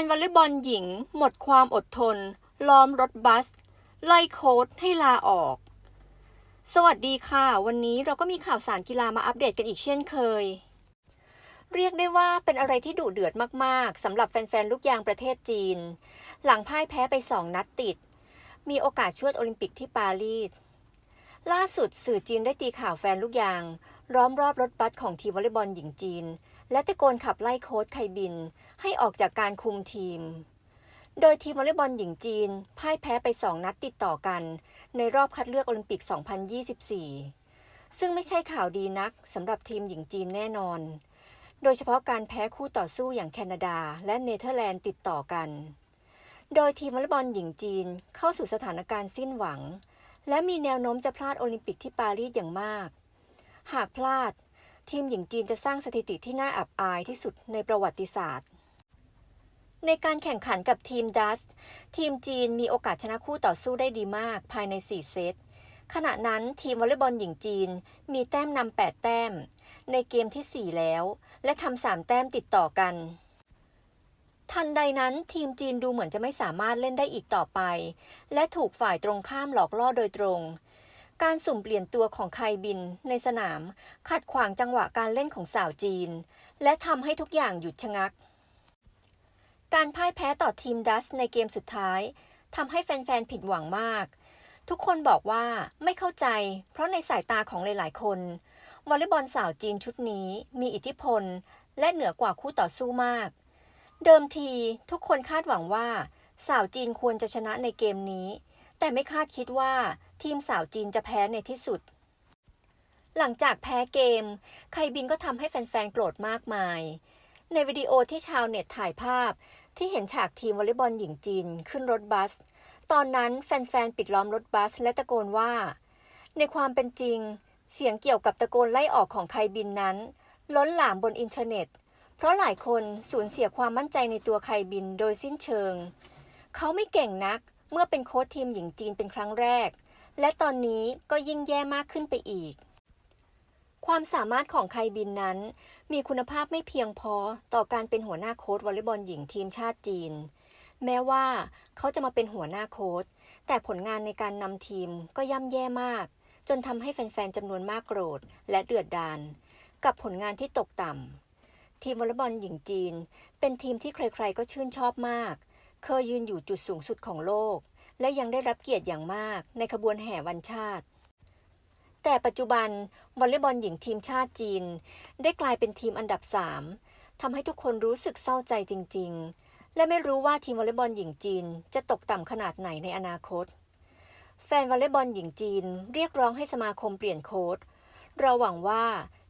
นวอลเลย์บอลหญิง หมดความอดทน ล้อมรถบัส ไล่โค้ชให้ลาออก สวัสดีค่ะ วันนี้เราก็มีข่าวสารกีฬามาอัปเดตกันอีกเช่นเคย เรียกได้ว่าเป็นอะไรที่ดุเดือดมากๆสำหรับแฟนๆ ลูกยางประเทศจีน หลังพ่ายแพ้ไปสองนัดติด มีโอกาสชวดโอลิมปิกที่ปารีส ล่าสุดสื่อจีนได้ตีข่าวแฟนลูกยางล้อมรอบรถบัสของทีมวอลเลย์บอลหญิงจีน และตะโกนขับไล่โค้ชไคบิน ให้ออกจากการคุมทีม โดยทีมวอลเลย์บอลหญิงจีนพ่ายแพ้ไป 2 นัดติดต่อกัน ในรอบคัดเลือกโอลิมปิก 2024 ซึ่งไม่ใช่ข่าวดีนักสำหรับทีมหญิงจีนแน่นอน โดยเฉพาะการแพ้คู่ต่อสู้อย่างแคนาดา และเนเธอร์แลนด์ติดต่อกัน โดยทีมวอลเลย์บอลหญิงจีนเข้าสู่สถานการณ์สิ้นหวัง และมีแนวโน้มจะพลาดโอลิมปิกที่ปารีสอย่างมาก หากพลาด ทีมหญิงจีนจะสร้างสถิติที่น่าอับอายที่สุดในประวัติศาสตร์ ในการแข่งขันกับทีมดัส ทีมจีนมีโอกาสชนะคู่ต่อสู้ได้ดีมากภายใน 4 เซตขณะนั้นทีมวอลเลย์บอลหญิงจีนมีแต้มนำ8แต้ม ในเกมที่ 4 แล้ว และทำ3แต้มติดต่อกัน ทันใดนั้นทีมจีนดูเหมือนจะไม่สามารถเล่นได้อีกต่อไป และถูกฝ่ายตรงข้ามหลอกล่อโดยตรง การสุ่มเปลี่ยนตัวของไคบินในสนาม ขัดขวางจังหวะการเล่นของสาวจีน และทำให้ทุกอย่างหยุดชะงัก การพ่ายแพ้ต่อทีมดัสในเกมสุดท้ายทำให้แฟนๆผิดหวังมาก ทุกคนบอกว่าไม่เข้าใจ เพราะในสายตาของหลายๆ คนวอลเลย์บอลสาวจีนชุดนี้มีอิทธิพล และเหนือกว่าคู่ต่อสู้มาก เดิมทีทุกคนคาดหวังว่า สาวจีนควรจะชนะในเกมนี้ แต่ไม่คาดคิดว่าทีมสาวจีนจะแพ้ในที่สุด หลังจากแพ้เกม ไคบินก็ทำให้แฟนๆ โกรธมากมาย ในวิดีโอที่ชาวเน็ตถ่ายภาพ ที่เห็นฉากทีมวอลเลย์บอลหญิงจีนขึ้นรถบัส ตอนนั้นแฟนๆ ปิดล้อมรถบัสและตะโกนว่า ในความเป็นจริง เสียงเกี่ยวกับตะโกนไล่ออกของไคบินนั้น ล้นหลามบนอินเทอร์เน็ต เพราะหลายคนสูญเสียความมั่นใจในตัวไคบินโดยสิ้นเชิง เขาไม่เก่งนักเมื่อเป็นโค้ชทีมหญิงจีนเป็นครั้งแรก และตอนนี้ก็ยิ่งแย่มากขึ้นไปอีก ความสามารถของไคบินนั้น มีคุณภาพไม่เพียงพอต่อการเป็นหัวหน้าโค้ชวอลเลย์บอลหญิงทีมชาติจีน แม้ว่าเขาจะมาเป็นหัวหน้าโค้ชแต่ผลงานในการนำทีมก็ย่ำแย่มาก จนทำให้แฟนๆจำนวนมากโกรธและเดือดดาลกับผลงานที่ตกต่ำ ทีมวอลเลย์บอลหญิงจีน เป็นทีมที่ใครๆก็ชื่นชอบมาก เคยยืนอยู่จุดสูงสุดของโลก และยังได้รับเกียรติอย่างมากในขบวนแห่วันชาติ แต่ปัจจุบันวอลเลย์บอลหญิงทีมชาติจีน ได้กลายเป็นทีมอันดับ3ทำให้ทุกคนรู้สึกเศร้าใจจริง ๆ และไม่รู้ว่าทีมวอลเลย์บอลหญิงจีนจะตกต่ำขนาดไหนในอนาคต แฟนวอลเลย์บอลหญิงจีน เรียกร้องให้สมาคมเปลี่ยนโค้ชเราหวังว่า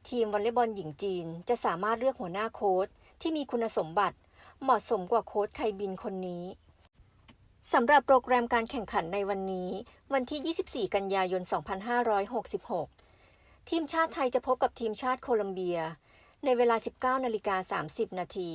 ทีมวอลเลย์บอลหญิงจีน จะสามารถเลือกหัวหน้าโค้ชที่มีคุณสมบัติเหมาะสมกว่าโค้ชไคบินคนนี้สำหรับโปรแกรมการแข่งขันในวันนี้ วันที่ 24 กันยายน 2566 ทีมชาติไทยจะพบกับทีมชาติโคลัมเบีย ในเวลา 19นาฬิกา30 นาที